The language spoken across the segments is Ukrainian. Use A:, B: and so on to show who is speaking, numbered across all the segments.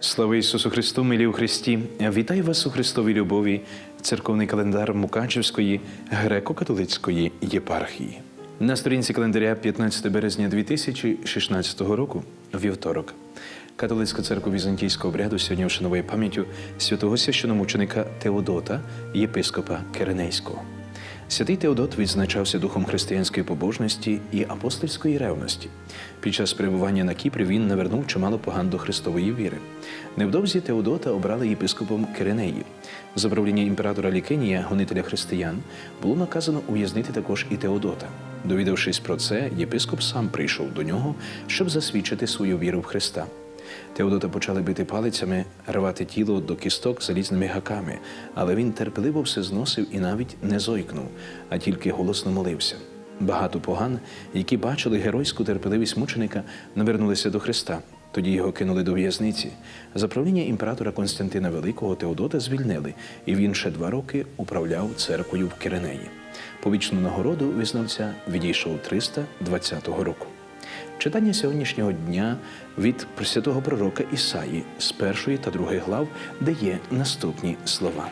A: Слава Ісусу Христу, милі у Христі! Вітаю вас у Христовій любові, церковний календар Мукачевської греко-католицької єпархії. На сторінці календаря 15 березня 2016 року, вівторок. Католицька церква візантійського обряду сьогодні вшановує пам'яттю святого священомученика Теодота, єпископа Киренейського. Святий Теодот відзначався духом християнської побожності і апостольської ревності. Під час перебування на Кіпрі він навернув чимало поган до Христової віри. Невдовзі Теодота обрали єпископом Киренеї. За правління імператора Лікенія, гонителя християн, було наказано ув'язнити також і Теодота. Довідавшись про це, єпископ сам прийшов до нього, щоб засвідчити свою віру в Христа. Теодота почали бити палицями, рвати тіло до кісток залізними гаками, але він терпеливо все зносив і навіть не зойкнув, а тільки голосно молився. Багато поган, які бачили геройську терпеливість мученика, навернулися до Христа. Тоді його кинули до в'язниці. За правління імператора Константина Великого Теодота звільнили, і він ще два роки управляв церквою в Киренеї. Повічну нагороду визнавця відійшов 320 року. Читання сьогоднішнього дня від Пресвятого пророка Ісаї з першої та другої глав дає наступні слова.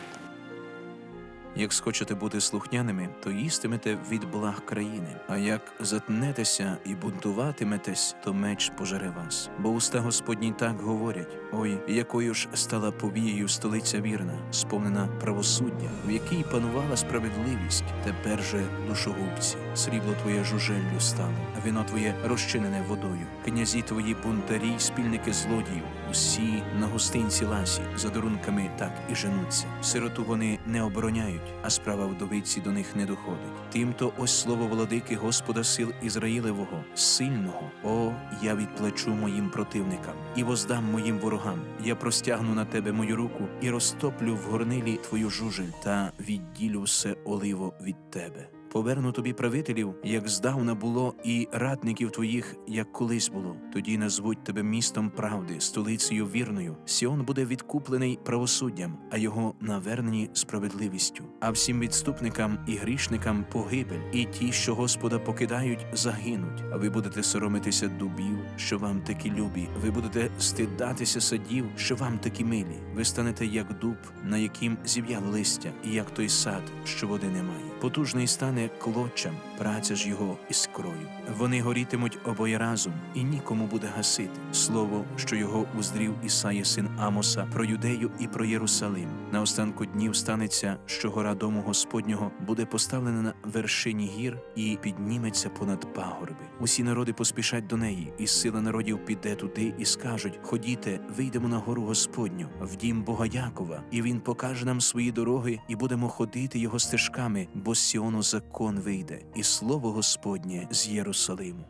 B: Як схочете бути слухняними, то їстимете від благ країни. А як затнетеся і бунтуватиметесь, то меч пожере вас. Бо уста Господні так говорять: ой, якою ж стала повією столиця вірна, сповнена правосуддя, в якій панувала справедливість. Тепер же душогубці, срібло твоє жужеллю стало, а вино твоє розчинене водою. Князі твої бунтарі, спільники злодіїв, усі на гостинці ласі, за дарунками так і женуться. Сироту вони не обороняють, а справа вдовиці до них не доходить. Тимто ось слово владики Господа сил Ізраїлевого, сильного. О, я відплачу моїм противникам і воздам моїм ворогам. Я простягну на тебе мою руку і розтоплю в горнилі твою жужель та відділю все оливо від тебе. Поверну тобі правителів, як здавна було, і радників твоїх, як колись було. Тоді назвуть тебе містом правди, столицею вірною. Сіон буде відкуплений правосуддям, а його навернені справедливістю. А всім відступникам і грішникам погибель, і ті, що Господа покидають, загинуть. А ви будете соромитися дубів, що вам такі любі. Ви будете стидатися садів, що вам такі милі. Ви станете як дуб, на яким зів'яло листя, і як той сад, що води немає. Потужний стане клочем, праця ж його іскрою. Вони горітимуть обоє разом, і нікому буде гасити. Слово, що його уздрів Ісая син Амоса про юдею і про Єрусалим. На останку днів станеться, що гора дому Господнього буде поставлена на вершині гір і підніметься понад пагорби. Усі народи поспішать до неї, і сила народів піде туди і скажуть: Ходіте, вийдемо на гору Господню, в дім Бога Якова, і він покаже нам свої дороги, і будемо ходити його стежками, бо з Сіону закон вийде, і слово Господнє з Єрусалиму.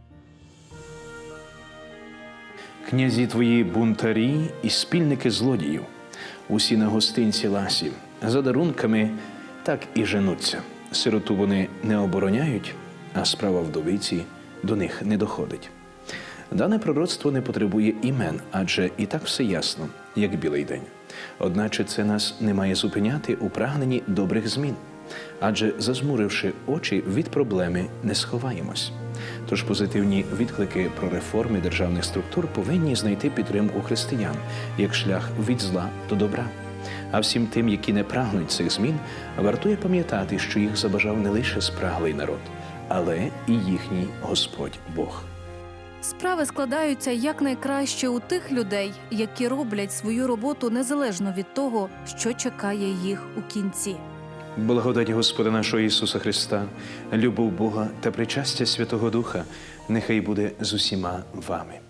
A: Князі твої бунтарі і спільники злодіїв, усі на гостинці ласів, за дарунками так і женуться. Сироту вони не обороняють, а справа вдовиці до них не доходить. Дане пророцтво не потребує імен, адже і так все ясно, як білий день. Одначе це нас не має зупиняти у прагненні добрих змін, адже зазмуривши очі від проблеми не сховаємось. Тож позитивні відклики про реформи державних структур повинні знайти підтримку християн як шлях від зла до добра. А всім тим, які не прагнуть цих змін, вартує пам'ятати, що їх забажав не лише спраглий народ, але і їхній Господь Бог.
C: Справи складаються якнайкраще у тих людей, які роблять свою роботу незалежно від того, що чекає їх у кінці.
A: Благодаті Господа нашого Ісуса Христа, любов Бога та причастя Святого Духа нехай буде з усіма вами.